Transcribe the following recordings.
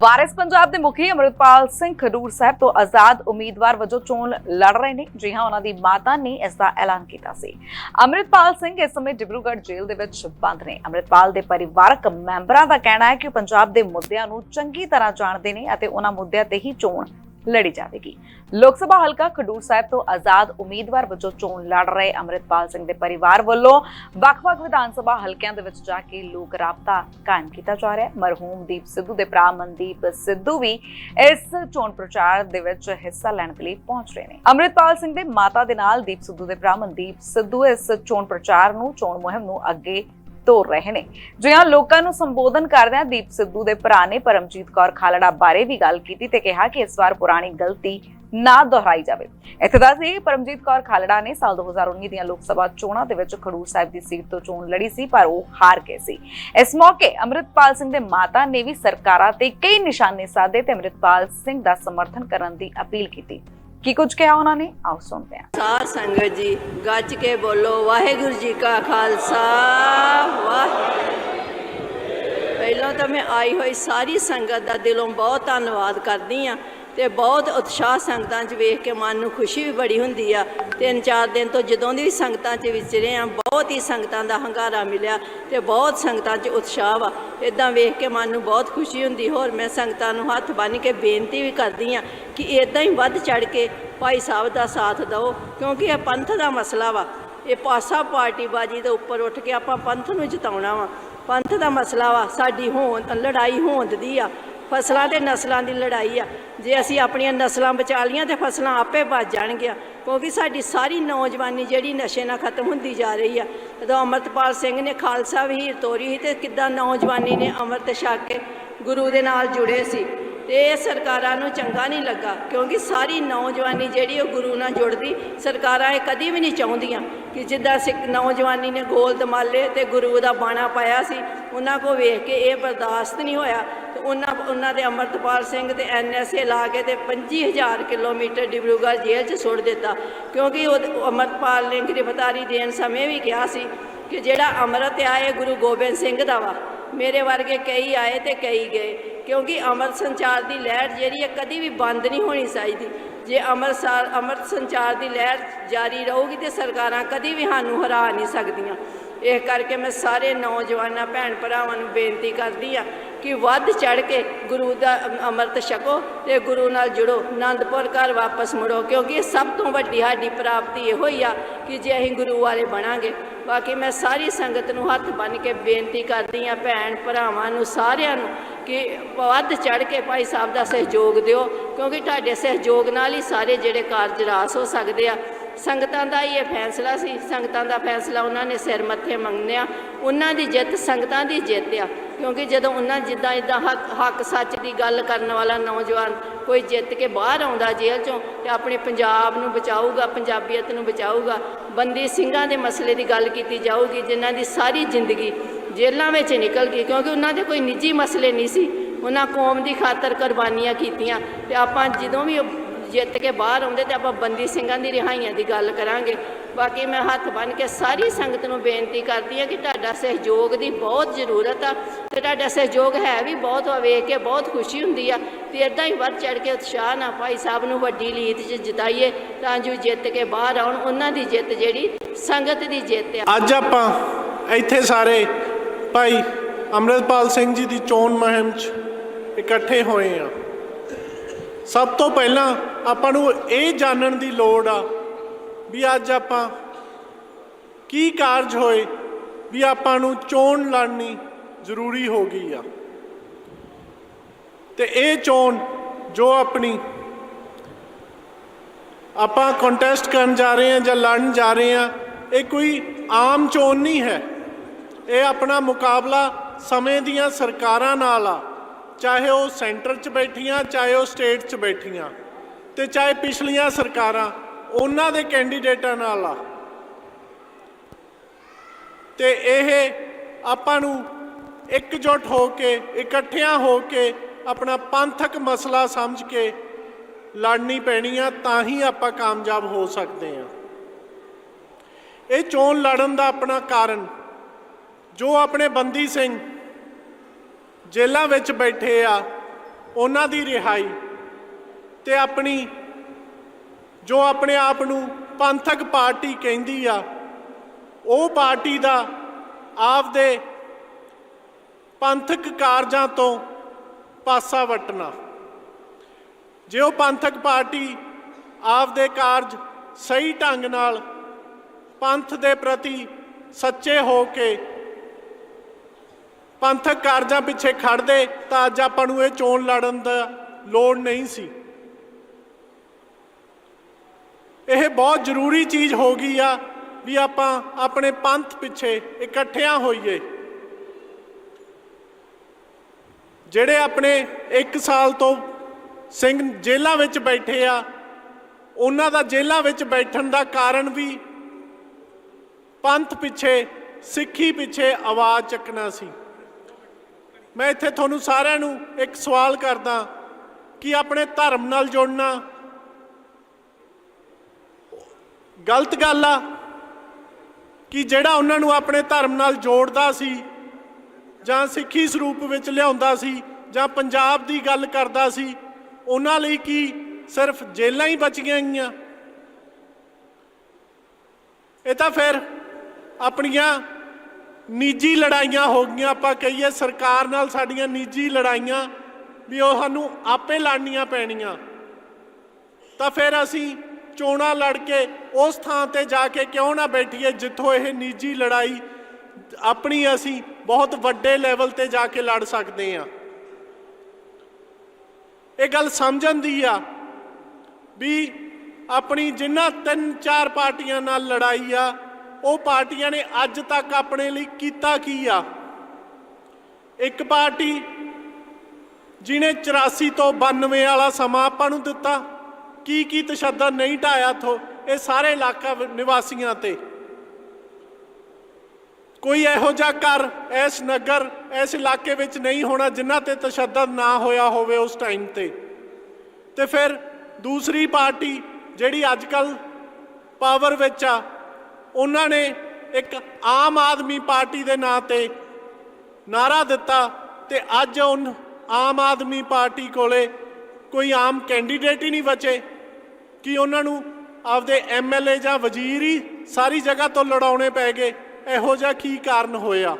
ਵਾਰਿਸ ਪੰਜਾਬ ਦੇ ਮੁਖੀ ਅਮਰਿਤਪਾਲ ਸਿੰਘ ਖਡੂਰ ਸਾਹਿਬ ਤੋਂ ਆਜ਼ਾਦ ਉਮੀਦਵਾਰ ਵਜੋਂ ਚੋਣ ਲੜ ਰਹੇ ਨੇ। ਜੀ ਹਾਂ, ਉਹਨਾਂ ਦੀ ਮਾਤਾ ਨੇ ਇਸ ਦਾ ਐਲਾਨ ਕੀਤਾ ਸੀ। ਅਮਰਿਤਪਾਲ ਸਿੰਘ ਇਸ ਸਮੇਂ ਡਿਬਰੂਗੜ੍ਹ ਜੇਲ੍ਹ ਦੇ ਵਿੱਚ ਬੰਦ ਨੇ। ਅਮਰਿਤਪਾਲ ਦੇ ਪਰਿਵਾਰਕ ਮੈਂਬਰਾਂ ਦਾ ਕਹਿਣਾ ਹੈ ਕਿ ਉਹ ਪੰਜਾਬ ਦੇ ਮੁੱਦਿਆਂ ਨੂੰ ਚੰਗੀ ਤਰ੍ਹਾਂ ਜਾਣਦੇ ਨੇ ਅਤੇ ਉਹਨਾਂ ਮੁੱਦਿਆਂ ਤੇ ਹੀ ਚੋਣ ਲੜੀ ਜਾਵੇਗੀ। ਲੋਕ ਸਭਾ ਹਲਕਾ ਖਡੂਰ ਸਾਹਿਬ ਤੋਂ ਆਜ਼ਾਦ ਉਮੀਦਵਾਰ ਵਜੋਂ ਚੋਣ ਲੜ ਰਹੇ ਅਮਰਿਤਪਾਲ ਸਿੰਘ ਦੇ ਪਰਿਵਾਰ ਵੱਲੋਂ ਵੱਖ-ਵੱਖ ਵਿਧਾਨ ਸਭਾ ਹਲਕਿਆਂ ਦੇ ਵਿੱਚ ਜਾ ਕੇ ਲੋਕ ਰਾਬਤਾ ਕਾਇਮ ਕੀਤਾ ਜਾ ਰਿਹਾ ਹੈ। ਮਰਹੂਮ ਦੀਪ ਸਿੱਧੂ ਦੇ ਭਰਾ ਮਨਦੀਪ ਸਿੱਧੂ ਵੀ ਇਸ ਚੋਣ ਪ੍ਰਚਾਰ ਦੇ ਵਿੱਚ ਹਿੱਸਾ ਲੈਣ ਦੇ ਲਈ ਪਹੁੰਚ ਰਹੇ ਨੇ। ਅਮਰਿਤਪਾਲ ਸਿੰਘ ਦੇ ਮਾਤਾ ਦੇ ਨਾਲ ਦੀਪ ਸਿੱਧੂ ਦੇ ਭਰਾ ਮਨਦੀਪ ਸਿੱਧੂ ਇਸ ਚੋਣ ਪ੍ਰਚਾਰ ਨੂੰ, ਚੋਣ ਮੁਹਿੰਮ ਨੂੰ ਅੱਗੇ ਤੋਰ ਰਹੇ ਨੇ। ਜਿਹਾਂ ਲੋਕਾਂ ਨੂੰ ਸੰਬੋਧਨ ਕਰਦਿਆਂ ਦੀਪ ਸਿੱਧੂ ਦੇ ਭਰਾ ਨੇ ਪਰਮਜੀਤ ਕੌਰ ਖਾਲੜਾ ਬਾਰੇ ਵੀ ਗੱਲ ਕੀਤੀ ਤੇ ਕਿਹਾ ਕਿ ਇਸ ਵਾਰ ਪੁਰਾਣੀ ਗਲਤੀ ਨਾ ਦੁਹਰਾਈ ਜਾਵੇ। ਇੱਥੇ ਦੱਸ ਦਈਏ ਪਰਮਜੀਤ ਕੌਰ ਖਾਲੜਾ ਨੇ ਸਾਲ 2019 ਦੀਆਂ ਲੋਕ ਸਭਾ ਚੋਣਾਂ ਦੇ ਵਿੱਚ ਖਡੂਰ ਸਾਹਿਬ ਦੀ ਸੀਟ ਤੋਂ ਚੋਣ ਲੜੀ ਸੀ, ਪਰ ਉਹ ਹਾਰ ਗਏ ਸੀ। ਇਸ ਮੌਕੇ ਅੰਮ੍ਰਿਤਪਾਲ ਸਿੰਘ ਦੇ ਮਾਤਾ ਨੇ ਵੀ ਸਰਕਾਰਾਂ ਤੇ ਕਈ ਨਿਸ਼ਾਨੇ ਸਾਧੇ ਤੇ ਅੰਮ੍ਰਿਤਪਾਲ ਸਿੰਘ ਦਾ ਸਮਰਥਨ ਕਰਨ ਦੀ ਅਪੀਲ ਕੀਤੀ। ਕੀ ਕੁਝ ਕਿਹਾ ਉਹਨਾਂ ਨੇ? ਆਓ ਸੁਣਦੇ ਹਾਂ। ਸਾਧ ਸੰਗਤ ਜੀ, ਗੱਜ ਕੇ ਬੋਲੋ, ਵਾਹਿਗੁਰੂ ਜੀ ਕਾ ਖਾਲਸਾ ਵਾਹਿਗੁਰੂ ਪਹਿਲਾਂ ਤਾਂ ਮੈਂ ਆਈ ਹੋਈ ਸਾਰੀ ਸੰਗਤ ਦਾ ਦਿਲੋਂ ਬਹੁਤ ਧੰਨਵਾਦ ਕਰਦੀ ਆ ਤੇ ਬਹੁਤ ਉਤਸ਼ਾਹ ਸੰਗਤਾਂ 'ਚ ਵੇਖ ਕੇ ਮਨ ਨੂੰ ਖੁਸ਼ੀ ਵੀ ਬੜੀ ਹੁੰਦੀ ਆ। ਤਿੰਨ ਚਾਰ ਦਿਨ ਤੋਂ ਜਦੋਂ ਦੀ ਵੀ ਸੰਗਤਾਂ 'ਚ ਵਿਚਰੇ ਆ, ਬਹੁਤ ਹੀ ਸੰਗਤਾਂ ਦਾ ਹੰਗਾਰਾ ਮਿਲਿਆ ਤੇ ਬਹੁਤ ਸੰਗਤਾਂ 'ਚ ਉਤਸ਼ਾਹ ਵਾ। ਇਦਾਂ ਵੇਖ ਕੇ ਮਨ ਨੂੰ ਬਹੁਤ ਖੁਸ਼ੀ ਹੁੰਦੀ। ਹੋਰ ਮੈਂ ਸੰਗਤਾਂ ਨੂੰ ਹੱਥ ਬੰਨ੍ਹ ਕੇ ਬੇਨਤੀ ਵੀ ਕਰਦੀ ਆ ਕਿ ਇਦਾਂ ਹੀ ਵੱਧ ਚੜ ਕੇ ਭਾਈ ਸਾਹਿਬ ਦਾ ਸਾਥ ਦਿਓ ਕਿਉਂਕਿ ਇਹ ਪੰਥ ਦਾ ਮਸਲਾ ਵਾ। ਇਹ ਪਾਸਾ ਪਾਰਟੀ ਬਾਜੀ ਦੇ ਉੱਪਰ ਉੱਠ ਕੇ ਆਪਾਂ ਪੰਥ ਨੂੰ ਜਿਤਾਉਣਾ ਵਾ। ਪੰਥ ਦਾ ਮਸਲਾ ਵਾ, ਸਾਡੀ ਹੋਂਦ, ਲੜਾਈ ਹੋਂਦ ਦੀ ਆ। ਫਸਲਾਂ ਤੇ ਨਸਲਾਂ ਦੀ ਲੜਾਈ ਆ। ਜੇ ਅਸੀਂ ਆਪਣੀਆਂ ਨਸਲਾਂ ਬਚਾ ਲੀਆਂ ਤੇ ਫਸਲਾਂ ਆਪੇ ਬਚ ਜਾਣਗੀਆਂ। ਕਿਉਂਕਿ ਸਾਡੀ ਸਾਰੀ ਨੌਜਵਾਨੀ ਜਿਹੜੀ ਨਸ਼ੇ ਨਾਲ ਖਤਮ ਹੁੰਦੀ ਜਾ ਰਹੀ ਆ। ਜਦੋਂ ਅਮਰਤਪਾਲ ਸਿੰਘ ਨੇ ਖਾਲਸਾ ਵੀਰ ਤੋਰੀ ਸੀ ਤੇ ਕਿੱਦਾਂ ਨੌਜਵਾਨੀ ਨੇ ਅੰਮ੍ਰਿਤ ਛਕ ਕੇ ਗੁਰੂ ਦੇ ਨਾਲ ਜੁੜੇ ਸੀ। ਤੇ ਇਹ ਸਰਕਾਰਾਂ ਨੂੰ ਚੰਗਾ ਨਹੀਂ ਲੱਗਾ। ਕਿਉਂਕਿ ਸਾਰੀ ਨੌਜਵਾਨੀ ਜਿਹੜੀ ਉਹ ਗੁਰੂ ਨਾਲ ਜੁੜਦੀ, ਸਰਕਾਰਾਂ ਇਹ ਕਦੀ ਵੀ ਨਹੀਂ ਚਾਹੁੰਦੀਆਂ। ਕਿ ਜਿੱਦਾਂ ਸਿੱਖ ਨੌਜਵਾਨੀ ਨੇ ਗੋਲ ਦਮਾਲੇ ਤੇ ਗੁਰੂ ਦਾ ਬਾਣਾ ਪਾਇਆ ਸੀ, ਉਹਨਾਂ ਕੋ ਵੇਖ ਕੇ ਇਹ ਬਰਦਾਸ਼ਤ ਨਹੀਂ ਹੋਇਆ। ਤੇ ਉਹਨਾਂ ਉਹਨਾਂ ਦੇ ਅਮਰਤਪਾਲ ਸਿੰਘ ਤੇ ਐਨਐਸਏ ਲਾ ਕੇ ਤੇ 25000 ਕਿਲੋਮੀਟਰ ਡਿਬਰੂਗੜ੍ਹ ਜੇਲ੍ਹ 'ਚ ਸੁੱਟ ਦਿੱਤਾ। ਕਿਉਂਕਿ ਉਹ ਅਮਰਤਪਾਲ ਨੇ ਗ੍ਰਿਫਤਾਰੀ ਦੇਣ ਸਮੇਂ ਵੀ ਕਿਹਾ ਸੀ ਕਿ ਜਿਹੜਾ ਅੰਮ੍ਰਿਤ ਆ ਗੁਰੂ ਗੋਬਿੰਦ ਸਿੰਘ ਦਾ ਵਾ। ਮੇਰੇ ਵਰਗੇ ਕਈ ਆਏ ਤੇ ਕਈ ਗਏ। ਕਿਉਂਕਿ ਅੰਮ੍ਰਿਤ ਸੰਚਾਰ ਦੀ ਲਹਿਰ ਜਿਹੜੀ ਹੈ ਕਦੀ ਵੀ ਬੰਦ ਨਹੀਂ ਹੋਣੀ ਚਾਹੀਦੀ। ਜੇ ਅੰਮ੍ਰਿਤਸਰ ਅੰਮ੍ਰਿਤ ਸੰਚਾਰ ਦੀ ਲਹਿਰ ਜਾਰੀ ਰਹੂਗੀ ਤੇ ਸਰਕਾਰਾਂ ਕਦੀ ਵੀ ਸਾਨੂੰ ਹਰਾ ਨਹੀਂ ਸਕਦੀਆਂ। ਇਹ ਕਰਕੇ ਮੈਂ ਸਾਰੇ ਨੌਜਵਾਨਾਂ, ਭੈਣ ਭਰਾਵਾਂ ਨੂੰ ਬੇਨਤੀ ਕਰਦੀ ਆ ਕਿ ਵੱਧ ਚੜ ਕੇ ਗੁਰੂ ਦਾ ਅੰਮ੍ਰਿਤ ਛਕੋ ਤੇ ਗੁਰੂ ਨਾਲ ਜੁੜੋ। ਆਨੰਦਪੁਰ ਘਰ ਵਾਪਸ ਮੁੜੋ, ਕਿਉਂਕਿ ਇਹ ਸਭ ਤੋਂ ਵੱਡੀ ਸਾਡੀ ਪ੍ਰਾਪਤੀ ਇਹੋ ਹੀ ਆ ਕਿ ਜੇ ਅਸੀਂ ਗੁਰੂ ਵਾਲੇ ਬਣਾਂਗੇ। ਬਾਕੀ ਮੈਂ ਸਾਰੀ ਸੰਗਤ ਨੂੰ ਹੱਥ ਬੰਨ੍ਹ ਕੇ ਬੇਨਤੀ ਕਰਦੀ ਆ, ਭੈਣ ਭਰਾਵਾਂ ਨੂੰ, ਸਾਰਿਆਂ ਨੂੰ ਕਿ ਵੱਧ ਚੜ ਕੇ ਭਾਈ ਸਾਹਿਬ ਦਾ ਸਹਿਯੋਗ ਦਿਓ, ਕਿਉਂਕਿ ਤੁਹਾਡੇ ਸਹਿਯੋਗ ਨਾਲ ਹੀ ਸਾਰੇ ਜਿਹੜੇ ਕਾਰਜ ਰਾਸ ਹੋ ਸਕਦੇ ਆ। ਸੰਗਤਾਂ ਦਾ ਹੀ ਇਹ ਫੈਸਲਾ ਸੀ। ਸੰਗਤਾਂ ਦਾ ਫੈਸਲਾ ਉਹਨਾਂ ਨੇ ਸਿਰ ਮੱਥੇ ਮੰਗਿਆ ਉਹਨਾਂ ਦੀ ਜਿੱਤ ਸੰਗਤਾਂ ਦੀ ਜਿੱਤ ਆ। ਕਿਉਂਕਿ ਜਦੋਂ ਉਹਨਾਂ ਜਿੱਦਾਂ ਇਦਾਂ ਹੱਕ ਹੱਕ ਸੱਚ ਦੀ ਗੱਲ ਕਰਨ ਵਾਲਾ ਨੌਜਵਾਨ ਕੋਈ ਜਿੱਤ ਕੇ ਬਾਹਰ ਆਉਂਦਾ ਜੇਲ੍ਹ ਚੋਂ ਤੇ ਆਪਣੇ ਪੰਜਾਬ ਨੂੰ ਬਚਾਊਗਾ, ਪੰਜਾਬੀਅਤ ਨੂੰ ਬਚਾਊਗਾ, ਬੰਦੀ ਸਿੰਘਾਂ ਦੇ ਮਸਲੇ ਦੀ ਗੱਲ ਕੀਤੀ ਜਾਊਗੀ, ਜਿਨ੍ਹਾਂ ਦੀ ਸਾਰੀ ਜ਼ਿੰਦਗੀ ਜੇਲ੍ਹਾਂ ਵਿੱਚ ਨਿਕਲ ਗਈ, ਕਿਉਂਕਿ ਉਹਨਾਂ ਦੇ ਕੋਈ ਨਿੱਜੀ ਮਸਲੇ ਨਹੀਂ ਸੀ। ਉਹਨਾਂ ਕੌਮ ਦੀ ਖਾਤਰ ਕੁਰਬਾਨੀਆਂ ਕੀਤੀਆਂ ਤੇ ਆਪਾਂ ਜਦੋਂ ਵੀ ਜਿੱਤ ਕੇ ਬਾਹਰ ਆਉਂਦੇ ਤੇ ਆਪਾਂ ਬੰਦੀ ਸਿੰਘਾਂ ਦੀ ਰਿਹਾਈਆਂ ਦੀ ਗੱਲ ਕਰਾਂਗੇ। ਬਾਕੀ ਮੈਂ ਹੱਥ ਬੰਨ੍ਹ ਕੇ ਸਾਰੀ ਸੰਗਤ ਨੂੰ ਬੇਨਤੀ ਕਰਦੀ ਹਾਂ ਕਿ ਤੁਹਾਡਾ ਸਹਿਯੋਗ ਦੀ ਬਹੁਤ ਜ਼ਰੂਰਤ ਆ ਤੇ ਤੁਹਾਡਾ ਸਹਿਯੋਗ ਹੈ ਵੀ ਬਹੁਤ ਆ, ਵੇਖ ਕੇ ਬਹੁਤ ਖੁਸ਼ੀ ਹੁੰਦੀ ਆ ਤੇ ਇਦਾਂ ਹੀ ਵੱਧ ਚੜ ਕੇ ਉਤਸ਼ਾਹ ਨਾਲ ਭਾਈ ਸਾਹਿਬ ਨੂੰ ਵੱਡੀ ਲੀਤ 'ਚ ਜਿਤਾਈਏ ਤਾਂ ਜੋ ਜਿੱਤ ਕੇ ਬਾਹਰ ਆਉਣ, ਉਹਨਾਂ ਦੀ ਜਿੱਤ ਜਿਹੜੀ ਸੰਗਤ ਦੀ ਜਿੱਤ ਆ। ਅੱਜ ਆਪਾਂ ਇੱਥੇ ਸਾਰੇ ਭਾਈ ਅੰਮ੍ਰਿਤਪਾਲ ਸਿੰਘ ਜੀ ਦੀ ਚੋਣ ਮੁਹਿੰਮ 'ਚ ਇਕੱਠੇ ਹੋਏ ਆ ਸਭ ਤੋਂ ਪਹਿਲਾਂ ਆਪਾਂ ਨੂੰ ਇਹ ਜਾਣਨ ਦੀ ਲੋੜ ਆ ਵੀ ਅੱਜ ਆਪਾਂ ਕੀ ਕਾਰਜ ਹੋਏ, ਵੀ ਆਪਾਂ ਨੂੰ ਚੋਣ ਲੜਨੀ ਜ਼ਰੂਰੀ ਹੋ ਗਈ ਆ। ਤੇ ਇਹ ਚੋਣ ਜੋ ਆਪਣੀ ਆਪਾਂ ਕੰਟੈਸਟ ਕਰਨ ਜਾ ਰਹੇ ਹਾਂ ਜਾਂ ਲੜਨ ਜਾ ਰਹੇ ਹਾਂ, ਇਹ ਕੋਈ ਆਮ ਚੋਣ ਨਹੀਂ ਹੈ। ਇਹ ਆਪਣਾ ਮੁਕਾਬਲਾ ਸਮੇਂ ਦੀਆਂ ਸਰਕਾਰਾਂ ਨਾਲ ਆ। ਚਾਹੇ ਉਹ ਸੈਂਟਰ 'ਚ ਬੈਠੀਆਂ, ਚਾਹੇ ਉਹ ਸਟੇਟ 'ਚ ਬੈਠੀਆਂ ਤੇ ਚਾਹੇ ਪਿਛਲੀਆਂ ਸਰਕਾਰਾਂ, ਉਹਨਾਂ ਦੇ ਕੈਂਡੀਡੇਟਾਂ ਨਾਲ ਆ। ਤੇ ਇਹ ਆਪਾਂ ਨੂੰ ਇਕਜੁੱਟ ਹੋ ਕੇ, ਇਕੱਠਿਆਂ ਹੋ ਕੇ ਆਪਣਾ ਪੰਥਕ ਮਸਲਾ ਸਮਝ ਕੇ ਲੜਨੀ ਪੈਣੀ ਆ, ਤਾਂ ਹੀ ਆਪਾਂ ਕਾਮਯਾਬ ਹੋ ਸਕਦੇ ਆ। ਇਹ ਚੋਣ ਲੜਨ ਦਾ ਆਪਣਾ ਕਾਰਨ ਜੋ ਆਪਣੇ ਬੰਦੀ ਸਿੰਘ ਜੇਲ੍ਹਾਂ ਵਿੱਚ ਬੈਠੇ ਆ, ਉਹਨਾਂ ਦੀ ਰਿਹਾਈ ਤੇ ਆਪਣੀ, ਜੋ ਆਪਣੇ ਆਪ ਨੂੰ ਪੰਥਕ ਪਾਰਟੀ ਕਹਿੰਦੀ ਆ, ਉਹ ਪਾਰਟੀ ਦਾ ਆਪਦੇ ਪੰਥਕ ਕਾਰਜਾਂ ਤੋਂ ਪਾਸਾ ਵਟਣਾ। ਜੇ ਉਹ ਪੰਥਕ ਪਾਰਟੀ ਆਪਦੇ ਕਾਰਜ ਸਹੀ ਢੰਗ ਨਾਲ ਪੰਥ ਦੇ ਪ੍ਰਤੀ ਸੱਚੇ ਹੋ ਕੇ ਪੰਥਕ ਕਾਰਜਾਂ ਪਿੱਛੇ ਖੜਦੇ, ਤਾਂ ਅੱਜ ਆਪਾਂ ਨੂੰ ਇਹ ਚੋਣ ਲੜਨ ਦਾ ਲੋੜ ਨਹੀਂ ਸੀ। ਇਹ ਬਹੁਤ ਜ਼ਰੂਰੀ ਚੀਜ਼ ਹੋ ਗਈ ਆ ਵੀ ਆਪਾਂ ਆਪਣੇ ਪੰਥ ਪਿੱਛੇ ਇਕੱਠਿਆਂ ਹੋਈਏ। ਜਿਹੜੇ ਆਪਣੇ 1 ਸਾਲ ਤੋਂ ਸਿੰਘ ਜੇਲ੍ਹਾਂ ਵਿੱਚ ਬੈਠੇ ਆ, ਉਹਨਾਂ ਦਾ ਜੇਲ੍ਹਾਂ ਵਿੱਚ ਬੈਠਣ ਦਾ ਕਾਰਨ ਵੀ ਪੰਥ ਪਿੱਛੇ, ਸਿੱਖੀ ਪਿੱਛੇ ਆਵਾਜ਼ ਚੱਕਣਾ ਸੀ। ਮੈਂ ਇੱਥੇ ਤੁਹਾਨੂੰ ਸਾਰਿਆਂ ਨੂੰ ਇੱਕ ਸਵਾਲ ਕਰਦਾ ਕਿ ਆਪਣੇ ਧਰਮ ਨਾਲ ਜੋੜਨਾ ਗਲਤ ਗੱਲ ਆ ਕਿ ਜਿਹੜਾ ਉਹਨਾਂ ਨੂੰ ਆਪਣੇ ਧਰਮ ਨਾਲ ਜੋੜਦਾ ਸੀ ਜਾਂ ਸਿੱਖੀ ਸਰੂਪ ਵਿੱਚ ਲਿਆਉਂਦਾ ਸੀ ਜਾਂ ਪੰਜਾਬ ਦੀ ਗੱਲ ਕਰਦਾ ਸੀ, ਉਹਨਾਂ ਲਈ ਕੀ ਸਿਰਫ ਜੇਲਾਂ ਹੀ ਬਚੀਆਂ ਗਈਆਂ ਇਹ ਤਾਂ ਫਿਰ ਆਪਣੀਆਂ ਨਿੱਜੀ ਲੜਾਈਆਂ ਹੋ ਗਈਆਂ, ਆਪਾਂ ਕਹੀਏ ਸਰਕਾਰ ਨਾਲ ਸਾਡੀਆਂ ਨਿੱਜੀ ਲੜਾਈਆਂ ਵੀ ਉਹ ਸਾਨੂੰ ਆਪੇ ਲੜਨੀਆਂ ਪੈਣੀਆਂ। ਤਾਂ ਫਿਰ ਅਸੀਂ ਚੋਣਾਂ ਲੜ ਕੇ ਉਸ ਥਾਂ ਤੇ ਜਾ ਕੇ ਕਿਉਂ ਨਾ ਬੈਠੀਏ ਜਿੱਥੋਂ ਇਹ ਨਿੱਜੀ ਲੜਾਈ ਆਪਣੀ ਅਸੀਂ ਬਹੁਤ ਵੱਡੇ ਲੈਵਲ ਤੇ ਜਾ ਕੇ ਲੜ ਸਕਦੇ ਹਾਂ। ਇਹ ਗੱਲ ਸਮਝਣ ਦੀ ਆ ਵੀ ਆਪਣੀ ਜਿੰਨਾ ਤਿੰਨ ਚਾਰ ਪਾਰਟੀਆਂ ਨਾਲ ਲੜਾਈ ਆ ਉਹ ਪਾਰਟੀਆਂ ਨੇ ਅੱਜ ਤੱਕ ਆਪਣੇ ਲਈ ਕੀਤਾ ਕੀ ਆ? ਇੱਕ ਪਾਰਟੀ ਜਿਹਨੇ 84 ਤੋਂ 92 ਵਾਲਾ ਸਮਾਂ ਆਪਾਂ ਨੂੰ ਦਿੱਤਾ, ਕੀ ਕੀ ਤਸ਼ੱਦਦ ਨਹੀਂ ਢਾਇਆ ਥੋ ਇਹ ਸਾਰੇ ਇਲਾਕਾ ਨਿਵਾਸੀਆਂ ਤੇ। ਕੋਈ ਇਹੋ ਜਿਹਾ ਘਰ ਇਸ ਨਗਰ, ਇਸ ਇਲਾਕੇ ਵਿੱਚ ਨਹੀਂ ਹੋਣਾ ਜਿਨ੍ਹਾਂ ਤੇ ਤਸ਼ੱਦਦ ਨਾ ਹੋਇਆ ਹੋਵੇ ਉਸ ਟਾਈਮ ਤੇ। ਤੇ ਫਿਰ ਦੂਸਰੀ ਪਾਰਟੀ ਜਿਹੜੀ ਅੱਜ ਕੱਲ ਪਾਵਰ ਵਿੱਚ ਆ ਉਹਨਾਂ ਨੇ ਇੱਕ ਆਮ ਆਦਮੀ ਪਾਰਟੀ ਦੇ ਨਾਂ ਤੇ ਨਾਰਾ ਦਿੱਤਾ ਤੇ ਅੱਜ ਉਹ ਆਮ ਆਦਮੀ ਪਾਰਟੀ ਕੋਲੇ ਕੋਈ ਆਮ ਕੈਂਡੀਡੇਟ ਹੀ ਨਹੀਂ ਬਚੇ। ਕਿ ਉਹਨਾਂ ਨੂੰ ਆਪਦੇ ਐਮਐਲਏ ਜਾਂ ਵਜ਼ੀਰ ਹੀ ਸਾਰੀ ਜਗ੍ਹਾ ਤੋਂ ਲੜਾਉਣੇ ਪੈ ਗਏ? ਇਹੋ ਜਿਹਾ ਕੀ ਕਾਰਨ ਹੋਇਆ?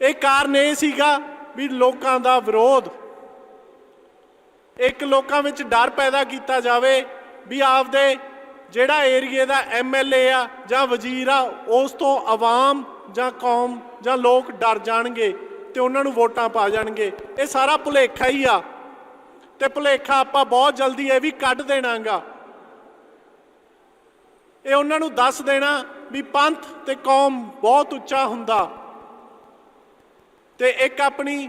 ਇਹ ਕਾਰਨ ਇਹ ਸੀਗਾ ਵੀ ਲੋਕਾਂ ਦਾ ਵਿਰੋਧ, ਇੱਕ ਲੋਕਾਂ ਵਿੱਚ ਡਰ ਪੈਦਾ ਕੀਤਾ ਜਾਵੇ ਵੀ ਆਪਦੇ ਜਿਹੜਾ ਏਰੀਏ ਦਾ ਐਮਐਲਏ ਆ ਜਾਂ ਵਜ਼ੀਰ ਆ, ਉਸ ਤੋਂ ਆਵਾਮ ਜਾਂ ਕੌਮ ਜਾਂ ਲੋਕ ਡਰ ਜਾਣਗੇ ਤੇ ਉਹਨਾਂ ਨੂੰ ਵੋਟਾਂ ਪਾ ਜਾਣਗੇ। ਇਹ ਸਾਰਾ ਭੁਲੇਖਾ ਹੀ ਆ। ਤੇ ਭੁਲੇਖਾ ਆਪਾਂ ਬਹੁਤ ਜਲਦੀ ਇਹ ਵੀ ਕੱਢ ਦੇਣਾਗਾ। ਇਹ ਉਹਨਾਂ ਨੂੰ ਦੱਸ ਦੇਣਾ ਵੀ ਪੰਥ ਤੇ ਕੌਮ ਬਹੁਤ ਉੱਚਾ ਹੁੰਦਾ। ਤੇ ਇੱਕ ਆਪਣੀ,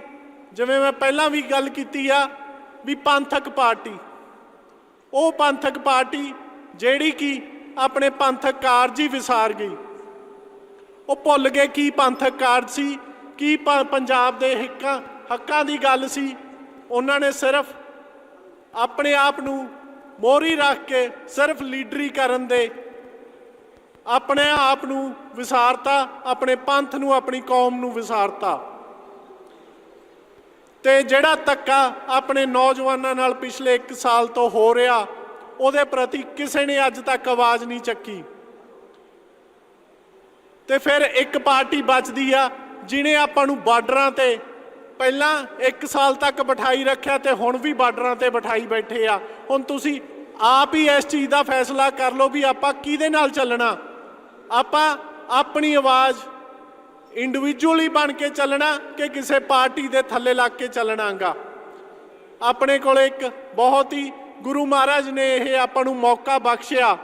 ਜਿਵੇਂ ਮੈਂ ਪਹਿਲਾਂ ਵੀ ਗੱਲ ਕੀਤੀ ਆ ਵੀ ਪੰਥਕ ਪਾਰਟੀ, ਉਹ ਪੰਥਕ ਪਾਰਟੀ ਜਿਹੜੀ ਕਿ ਆਪਣੇ ਪੰਥਕ ਕਾਰਜ ਹੀ ਵਿਸਾਰ ਗਈ। ਉਹ ਭੁੱਲ ਗਏ ਕੀ ਪੰਥਕ ਕਾਰਜ ਸੀ, ਕੀ ਪੰਜਾਬ ਦੇ ਹੱਕਾਂ ਹੱਕਾਂ ਦੀ ਗੱਲ ਸੀ। ਉਹਨਾਂ ਨੇ ਸਿਰਫ ਆਪਣੇ ਆਪ ਨੂੰ ਮੋਹਰੀ ਰੱਖ ਕੇ ਸਿਰਫ ਲੀਡਰੀ ਕਰਨ ਦੇ ਆਪਣੇ ਆਪ ਨੂੰ ਵਿਸਾਰਤਾ, ਆਪਣੇ ਪੰਥ ਨੂੰ, ਆਪਣੀ ਕੌਮ ਨੂੰ ਵਿਸਾਰਤਾ। ਤੇ ਜਿਹੜਾ ਧੱਕਾ ਆਪਣੇ ਨੌਜਵਾਨਾਂ ਨਾਲ ਪਿਛਲੇ 1 ਸਾਲ ਤੋਂ ਹੋ ਰਿਹਾ ਉਹਦੇ ਪ੍ਰਤੀ ਕਿਸੇ ਨੇ ਅੱਜ ਤੱਕ ਆਵਾਜ਼ ਨਹੀਂ ਚੱਕੀ। ਤੇ ਫਿਰ ਇੱਕ ਪਾਰਟੀ ਬਚਦੀ ਆ ਜਿਨੇ ਆਪਾਂ ਨੂੰ ਬਾਰਡਰਾਂ ਤੇ ਪਹਿਲਾਂ 1 ਸਾਲ ਤੱਕ ਬਿਠਾਈ ਰੱਖਿਆ ਤੇ ਹੁਣ ਵੀ ਬਾਰਡਰਾਂ ਤੇ ਬਿਠਾਈ ਬੈਠੇ ਆ। ਹੁਣ ਤੁਸੀਂ ਆਪ ਹੀ ਇਸ ਚੀਜ਼ ਦਾ ਫੈਸਲਾ ਕਰ ਲਓ ਵੀ ਆਪਾਂ ਕਿਹਦੇ ਨਾਲ ਚੱਲਣਾ। ਆਪਾਂ ਆਪਣੀ ਆਵਾਜ਼ ਇੰਡੀਵਿਜੂਅਲੀ ਬਣ ਕੇ ਚੱਲਣਾ ਕਿ ਕਿਸੇ ਪਾਰਟੀ ਦੇ ਥੱਲੇ ਲੱਗ ਕੇ ਚੱਲਣਾਗਾ। ਆਪਣੇ ਕੋਲ ਇੱਕ ਬਹੁਤ ਹੀ ਗੁਰੂ ਮਹਾਰਾਜ ਨੇ ਇਹ ਆਪਾਂ ਨੂੰ ਮੌਕਾ ਬਖਸ਼ਿਆ।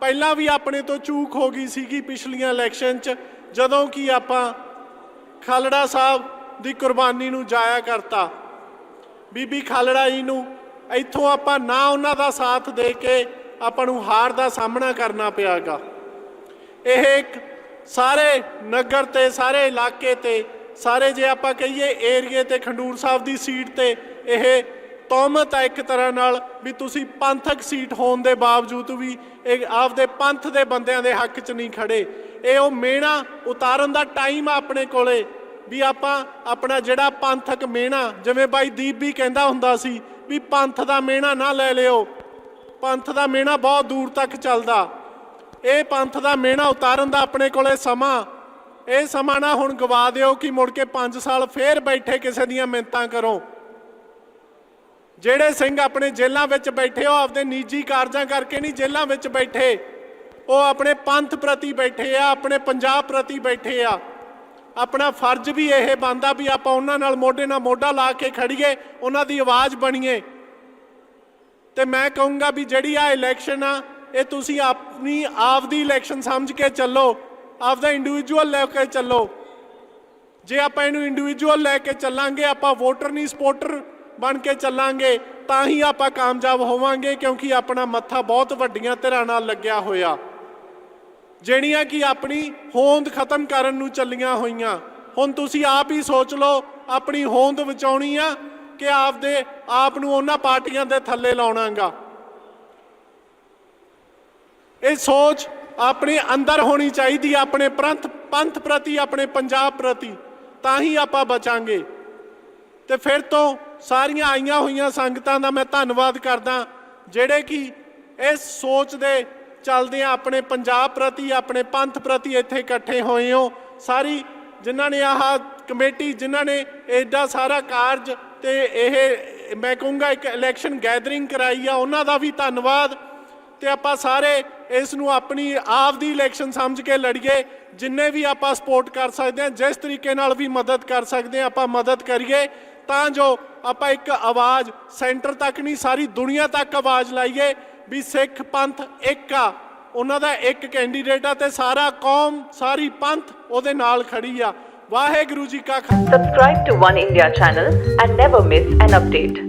ਪਹਿਲਾਂ ਵੀ ਆਪਣੇ ਤੋਂ ਚੂਕ ਹੋ ਗਈ ਸੀਗੀ ਪਿਛਲੀਆਂ ਇਲੈਕਸ਼ਨ 'ਚ, ਜਦੋਂ ਕਿ ਆਪਾਂ ਖਾਲੜਾ ਸਾਹਿਬ ਦੀ ਕੁਰਬਾਨੀ ਨੂੰ ਜਾਇਆ ਕਰਤਾ। ਬੀਬੀ ਖਾਲੜਾ ਜੀ ਨੂੰ ਇੱਥੋਂ ਆਪਾਂ ਨਾ ਉਹਨਾਂ ਦਾ ਸਾਥ ਦੇ ਕੇ ਆਪਾਂ ਨੂੰ ਹਾਰ ਦਾ ਸਾਹਮਣਾ ਕਰਨਾ ਪਿਆਗਾ। ਇਹ ਇੱਕ ਸਾਰੇ ਨਗਰ ਤੇ, ਸਾਰੇ ਇਲਾਕੇ ਤੇ, ਸਾਰੇ ਜੇ ਆਪਾਂ ਕਹੀਏ ਏਰੀਏ ਤੇ, ਖੰਡੂਰ ਸਾਹਿਬ ਦੀ ਸੀਟ ਤੇ ਇਹ ਤੌਮਤ ਆ ਇੱਕ ਤਰ੍ਹਾਂ ਨਾਲ ਵੀ ਤੁਸੀਂ ਪੰਥਕ ਸੀਟ ਹੋਣ ਦੇ ਬਾਵਜੂਦ ਵੀ ਇਹ ਆਪਦੇ ਪੰਥ ਦੇ ਬੰਦਿਆਂ ਦੇ ਹੱਕ 'ਚ ਨਹੀਂ ਖੜੇ। ਇਹ ਉਹ ਮੇਣਾ ਉਤਾਰਨ ਦਾ ਟਾਈਮ ਆ ਆਪਣੇ ਕੋਲੇ ਵੀ ਆਪਾਂ ਆਪਣਾ ਜਿਹੜਾ ਪੰਥਕ ਮੇਣਾ, ਜਿਵੇਂ ਬਾਈ ਦੀਪ ਵੀ ਕਹਿੰਦਾ ਹੁੰਦਾ ਸੀ ਵੀ ਪੰਥ ਦਾ ਮੇਣਾ ਨਾ ਲੈ ਲਿਓ। ਪੰਥ ਦਾ ਮੇਣਾ ਬਹੁਤ ਦੂਰ ਤੱਕ ਚੱਲਦਾ। ਇਹ ਪੰਥ ਦਾ ਮੇਣਾ ਉਤਾਰਨ ਦਾ ਆਪਣੇ ਕੋਲੇ ਸਮਾਂ। ਇਹ ਸਮਾਂ ਨਾ ਹੁਣ ਗਵਾ ਦਿਓ ਕਿ ਮੁੜ ਕੇ 5 ਸਾਲ ਫੇਰ ਬੈਠੇ ਕਿਸੇ ਦੀਆਂ ਮਿੰਤਾਂ ਕਰੋ। ਜਿਹੜੇ ਸਿੰਘ ਆਪਣੇ ਜੇਲ੍ਹਾਂ ਵਿੱਚ ਬੈਠੇ, ਉਹ ਆਪਦੇ ਨਿੱਜੀ ਕਾਰਜਾਂ ਕਰਕੇ ਨਹੀਂ ਜੇਲ੍ਹਾਂ ਵਿੱਚ ਬੈਠੇ। ਉਹ ਆਪਣੇ ਪੰਥ ਪ੍ਰਤੀ ਬੈਠੇ ਆ, ਆਪਣੇ ਪੰਜਾਬ ਪ੍ਰਤੀ ਬੈਠੇ ਆ। ਆਪਣਾ ਫਰਜ਼ ਵੀ ਇਹ ਬਣਦਾ ਵੀ ਆਪਾਂ ਉਹਨਾਂ ਨਾਲ ਮੋਢੇ ਨਾਲ ਮੋਢਾ ਲਾ ਕੇ ਖੜੀਏ, ਉਹਨਾਂ ਦੀ ਆਵਾਜ਼ ਬਣੀਏ। ਤੇ ਮੈਂ ਕਹੂੰਗਾ ਵੀ ਜਿਹੜੀ ਆ ਇਲੈਕਸ਼ਨ ਆ, ਇਹ ਤੁਸੀਂ ਆਪਣੀ ਆਪ ਦੀ ਇਲੈਕਸ਼ਨ ਸਮਝ ਕੇ ਚੱਲੋ, ਆਪਦਾ ਇੰਡੀਵਿਜੂਅਲ ਲੈ ਕੇ ਚੱਲੋ। ਜੇ ਆਪਾਂ ਇਹਨੂੰ ਇੰਡੀਵਿਜੂਅਲ ਲੈ ਕੇ ਚੱਲਾਂਗੇ, ਆਪਾਂ ਵੋਟਰ ਨਹੀਂ ਸਪੋਰਟਰ ਬਣ ਕੇ ਚੱਲਾਂਗੇ, ਤਾਂ ਹੀ ਆਪਾਂ ਕਾਮਯਾਬ ਹੋਵਾਂਗੇ ਕਿਉਂਕਿ ਆਪਣਾ ਮੱਥਾ ਬਹੁਤ ਵੱਡੀਆਂ ਧਿਰਾਂ ਨਾਲ ਲੱਗਿਆ ਹੋਇਆ। ਜਿਹੜੀਆਂ ਕਿ ਆਪਣੀ ਹੋਂਦ ਖਤਮ ਕਰਨ ਨੂੰ ਚੱਲੀਆਂ ਹੋਈਆਂ। ਹੁਣ ਤੁਸੀਂ ਆਪ ਹੀ ਸੋਚ ਲਓ, ਆਪਣੀ ਹੋਂਦ ਬਚਾਉਣੀ ਆ ਕਿ ਆਪਦੇ ਆਪ ਨੂੰ ਉਹਨਾਂ ਪਾਰਟੀਆਂ ਦੇ ਥੱਲੇ ਲਾਉਣਾਗਾ। ਇਹ ਸੋਚ ਆਪਣੇ ਅੰਦਰ ਹੋਣੀ ਚਾਹੀਦੀ ਆਪਣੇ ਪ੍ਰੰਥ ਪੰਥ ਪ੍ਰਤੀ, ਆਪਣੇ ਪੰਜਾਬ ਪ੍ਰਤੀ, ਤਾਂ ਹੀ ਆਪਾਂ ਬਚਾਂਗੇ। ਤੇ ਫਿਰ ਤੋਂ ਸਾਰੀਆਂ ਆਈਆਂ ਹੋਈਆਂ ਸੰਗਤਾਂ ਦਾ ਮੈਂ ਧੰਨਵਾਦ ਕਰਦਾ, ਜਿਹੜੇ ਕਿ ਇਸ ਸੋਚ ਦੇ ਚੱਲਦੇ ਆ ਆਪਣੇ ਪੰਜਾਬ ਪ੍ਰਤੀ, ਆਪਣੇ ਪੰਥ ਪ੍ਰਤੀ ਇੱਥੇ ਇਕੱਠੇ ਹੋਏ ਹੋ। ਸਾਰੀ ਜਿਨ੍ਹਾਂ ਨੇ ਆਹ ਕਮੇਟੀ, ਜਿਨ੍ਹਾਂ ਨੇ ਐਡਾ ਸਾਰਾ ਕਾਰਜ ਤੇ ਇਹ, ਮੈਂ ਕਹੂੰਗਾ ਇੱਕ ਇਲੈਕਸ਼ਨ ਗੈਦਰਿੰਗ ਕਰਾਈ ਆ, ਉਹਨਾਂ ਦਾ ਵੀ ਧੰਨਵਾਦ। ਤੇ ਆਪਾਂ ਸਾਰੇ ਇਸ ਨੂੰ ਆਪਣੀ ਆਪ ਦੀ ਇਲੈਕਸ਼ਨ ਸਮਝ ਕੇ ਲੜੀਏ, ਜਿੰਨੇ ਵੀ ਆਪਾਂ ਸਪੋਰਟ ਕਰ ਸਕਦੇ ਹਾਂ, ਜਿਸ ਤਰੀਕੇ ਨਾਲ ਵੀ ਮਦਦ ਕਰ ਸਕਦੇ ਹਾਂ, ਆਪਾਂ ਮਦਦ ਕਰੀਏ। ਤਾਂ ਜੋ ਆਪਾਂ ਇੱਕ ਆਵਾਜ਼ ਸੈਂਟਰ ਤੱਕ ਨਹੀਂ, ਸਾਰੀ ਦੁਨੀਆ ਤੱਕ ਆਵਾਜ਼ ਲਾਈਏ ਵੀ ਸਿੱਖ ਪੰਥ ਇੱਕ ਆ। ਉਹਨਾਂ ਦਾ ਇੱਕ ਕੈਂਡੀਡੇਟ ਆ ਤੇ ਸਾਰਾ ਕੌਮ, ਸਾਰੀ ਪੰਥ ਉਹਦੇ ਨਾਲ ਖੜੀ ਆ। ਵਾਹਿਗੁਰੂ ਜੀ ਕਾ Khalsa. Subscribe to One India channel and never miss an update.